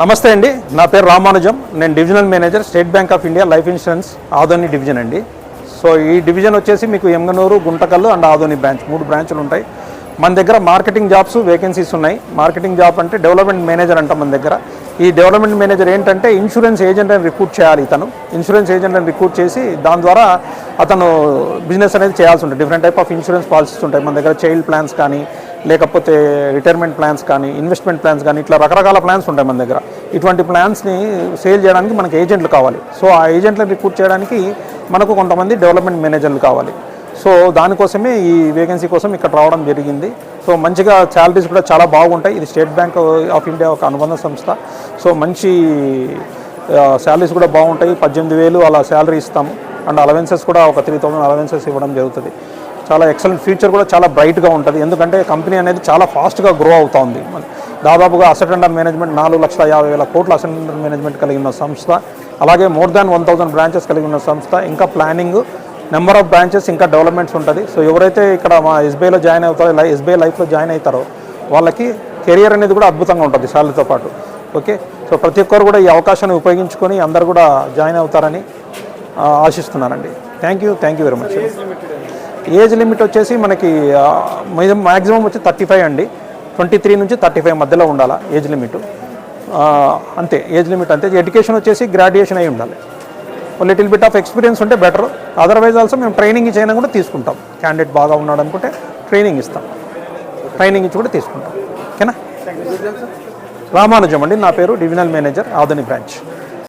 నమస్తే అండి. నా పేరు రామానుజం. నేను divisional manager state bank of India life insurance Adoni division అండి. సో ఈ డివిజన్ వచ్చేసి మీకు ఎమ్గనూరు గుంటకల్లు అండ్ ఆదోని బ్రాంచ్ మూడు బ్రాంచ్లు ఉంటాయి. మన దగ్గర మార్కెటింగ్ జాబ్స్ వేకెన్సీస్ ఉన్నాయి. మార్కెటింగ్ జాబ్ అంటే డెవలప్మెంట్ మేనేజర్ అంట మన దగ్గర. ఈ డెవలప్మెంట్ మేనేజర్ ఏంటంటే ఇన్సూరెన్స్ ఏజెంట్ అని రిక్రూట్ చేయాలి ఇతను. ఇన్సూరెన్స్ ఏజెంట్ అని రిక్రూట్ చేసి దాని ద్వారా అతను బిజినెస్ అనేది చేయాల్సి ఉంటుంది. Different type of insurance policies ఉంటాయి మన దగ్గర. చైల్డ్ ప్లాన్స్ కానీ లేకపోతే రిటైర్మెంట్ ప్లాన్స్ కానీ ఇన్వెస్ట్మెంట్ ప్లాన్స్ కానీ ఇట్లా రకరకాల ప్లాన్స్ ఉంటాయి మన దగ్గర. ఇటువంటి ప్లాన్స్ని సేల్ చేయడానికి మనకి ఏజెంట్లు కావాలి. సో ఆ ఏజెంట్లను రిక్రూట్ చేయడానికి మనకు కొంతమంది డెవలప్మెంట్ మేనేజర్లు కావాలి. సో దానికోసమే ఈ వేకెన్సీ కోసం ఇక్కడ రావడం జరిగింది. సో మంచిగా శాలరీస్ కూడా చాలా బాగుంటాయి. ఇది స్టేట్ బ్యాంక్ ఆఫ్ ఇండియా ఒక అనుబంధ సంస్థ. సో మంచి శాలరీస్ కూడా బాగుంటాయి. పద్దెనిమిది వేలు అలా శాలరీ ఇస్తాము. అండ్ అలవెన్సెస్ కూడా ఒక త్రీ థౌసండ్ అలవెన్సెస్ ఇవ్వడం జరుగుతుంది. చాలా ఎక్సలెంట్ ఫ్యూచర్ కూడా చాలా బ్రైట్గా ఉంటుంది. ఎందుకంటే కంపెనీ అనేది చాలా ఫాస్ట్గా గ్రో అవుతా ఉంది దాదాపుగా అసెట్ అండర్ మేనేజ్మెంట్ నాలుగు లక్షల యాభై వేల కోట్ల అసెట్ అండర్ మేనేజ్మెంట్ ఉన్న సంస్థ అలాగే more than one thousand branches కలిగి ఉన్న సంస్థ ఇంకా ప్లానింగ్ నెంబర్ ఆఫ్ బ్రాంచెస్ ఇంకా డెవలప్మెంట్స్ ఉంటుంది. సో ఎవరైతే ఇక్కడ మా ఎస్బీఐలో జాయిన్ అవుతారో ఎస్బీఐ లైఫ్లో జాయిన్ అవుతారో వాళ్ళకి కెరియర్ అనేది కూడా అద్భుతంగా ఉంటుంది శాలరీతో పాటు. ఓకే సో ప్రతి ఒక్కరు కూడా ఈ అవకాశాన్ని ఉపయోగించుకొని అందరు కూడా జాయిన్ అవుతారని ఆశిస్తున్నానండి. Thank you thank you very much age limit వచ్చేసి మనకి మ్యాక్సిమం వచ్చి థర్టీ ఫైవ్ అండి. ట్వంటీ త్రీ నుంచి థర్టీ ఫైవ్ మధ్యలో ఉండాలా ఏజ్ లిమిట్. అంతే ఏజ్ లిమిట్ అంతే. ఎడ్యుకేషన్ వచ్చేసి గ్రాడ్యుయేషన్ అయి ఉండాలి. లిటిల్ బిట్ ఆఫ్ ఎక్స్పీరియన్స్ ఉంటే బెటర్. అదర్వైజ్ ఆల్సో మేము ట్రైనింగ్ ఇచ్చైనా కూడా తీసుకుంటాం. క్యాండిడేట్ బాగా ఉన్నాడు అనుకుంటే ట్రైనింగ్ ఇస్తాం. ట్రైనింగ్ ఇచ్చి కూడా తీసుకుంటాం. ఓకేనా? రామానుజం అండి నా పేరు డివిజనల్ మేనేజర్ ఆధుని బ్రాంచ్.